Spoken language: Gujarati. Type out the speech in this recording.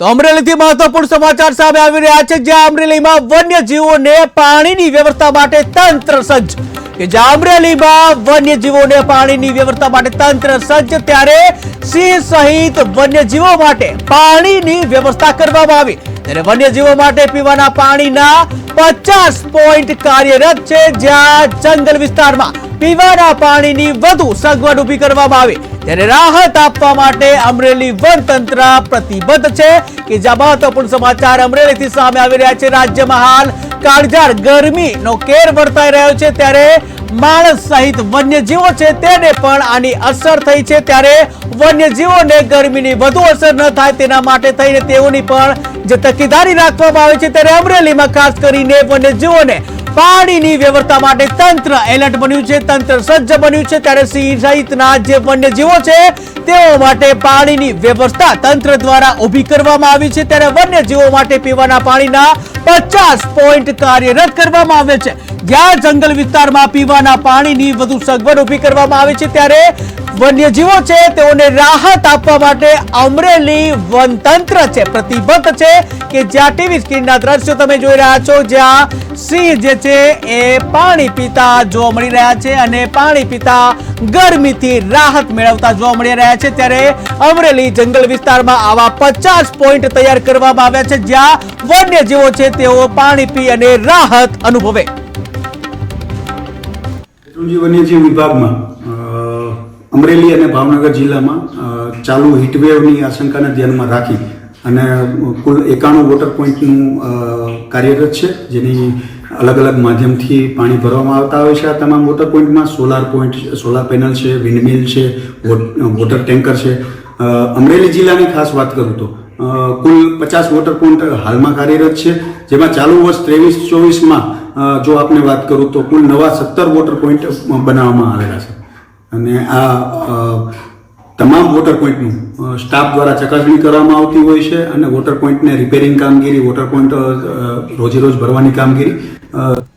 તો અમરેલીથી મહત્વપૂર્ણ સમાચાર સામે આવી રહ્યા છે, જ્યાં અમરેલીમાં વન્યજીવોને પાણીની વ્યવસ્થા માટે તંત્ર સજ્જ. કે જ્યાં અમરેલીમાં વન્યજીવોને પાણીની વ્યવસ્થા માટે તંત્ર સજ્જ, ત્યારે સિંહ સહિત વન્યજીવો માટે પાણીની વ્યવસ્થા કરવામાં આવી. ત્યારે વન્યજીવો માટે પીવાના પાણીના પચાસ પોઈન્ટ કાર્યરત છે, જ્યાં જંગલ વિસ્તારમાં પીવાના પાણીની વધુ સગવડ ઊભી કરવામાં આવી. ત્યારે રાહત આપવા માટે અમરેલી વનતંત્ર પ્રતિબદ્ધ છે. કે જ્યાં મહત્વપૂર્ણ સમાચાર અમરેલીથી સામે આવી રહ્યા છે. રાજ્યમાં હાલ કાળઝાળ ગરમીનો કેર વર્તાઈ રહ્યો છે. ત્યારે માણસ સહિત વન્યજીવો છે તેને પણ આની અસર થઈ છે. ત્યારે વન્યજીવોને ગરમીની વધુ અસર ન થાય તેના માટે થઈને તેઓની પણ જે તકેદારી રાખવામાં આવે છે. ત્યારે અમરેલીમાં ખાસ કરીને વન્યજીવોને પાણીની વ્યવસ્થા માટે તંત્ર એલર્ટ બન્યું છે, તંત્ર સજ્જ બન્યું છે. ત્યારે સિંહ સહિતના જે વન્યજીવો છે, તેઓ માટે પાણીની વ્યવસ્થા તંત્ર દ્વારા ઊભી કરવામાં આવી છે. ત્યારે વન્યજીવો માટે પીવાના પાણીના પચાસ પોઈન્ટ કાર્યરત કરવામાં આવે છે. જ્યાં જંગલ વિસ્તારમાં પીવાના પાણીની વધુ સગવડ ઊભી કરવામાં આવે છે. ત્યારે વન્યજીવો છે, તેઓને રાહત આપવા માટે અમરેલી વનતંત્ર છે, પ્રતિબદ્ધ છે કે જ્યાં ટીવી સ્ક્રીનના દ્રશ્યો તમે જોઈ રહ્યા છો, જ્યાં સિંહ જે છે એ પાણી પીતા જોવા મળી રહ્યા છે અને પાણી પીતા ગરમીથી રાહત મેળવતા જોવા મળી રહ્યા છે. ત્યારે અમરેલી જંગલ વિસ્તારમાં આવા પચાસ પોઈન્ટ તૈયાર કરવામાં આવ્યા છે. જ્યાં વન્યજીવો છે તેઓ પાણી પી અને રાહત અનુભવે. વન્યજીવ વિભાગમાં અમરેલી અને ભાવનગર જિલ્લામાં ચાલુ હીટવેવની આશંકાને ધ્યાનમાં રાખી અને કુલ એકાણું વોટર પોઈન્ટનું કાર્યરત છે. જેની અલગ અલગ માધ્યમથી પાણી ભરવામાં આવતા હોય છે. આ તમામ વોટર પોઈન્ટમાં સોલાર પોઈન્ટ સોલાર પેનલ છે વિન્ડમિલ છે વોટ- વોટર ટેન્કર છે. અમરેલી જિલ્લાની ખાસ વાત કરું તો કુલ પચાસ વોટર પોઈન્ટ હાલમાં કાર્યરત છે. જેમાં ચાલુ વર્ષ ત્રેવીસ ચોવીસમાં જો આપને વાત કરું તો કુલ નવા સત્તર વોટર પોઈન્ટ બનાવવામાં આવેલા છે. અને આ તમામ વોટર પોઈન્ટનું સ્ટાફ દ્વારા ચકાસણી કરવામાં આવતી હોય છે અને વોટર પોઈન્ટને રિપેરિંગ કામગીરી વોટર પોઈન્ટ અ, રોજે રોજ ભરવાની કામગીરી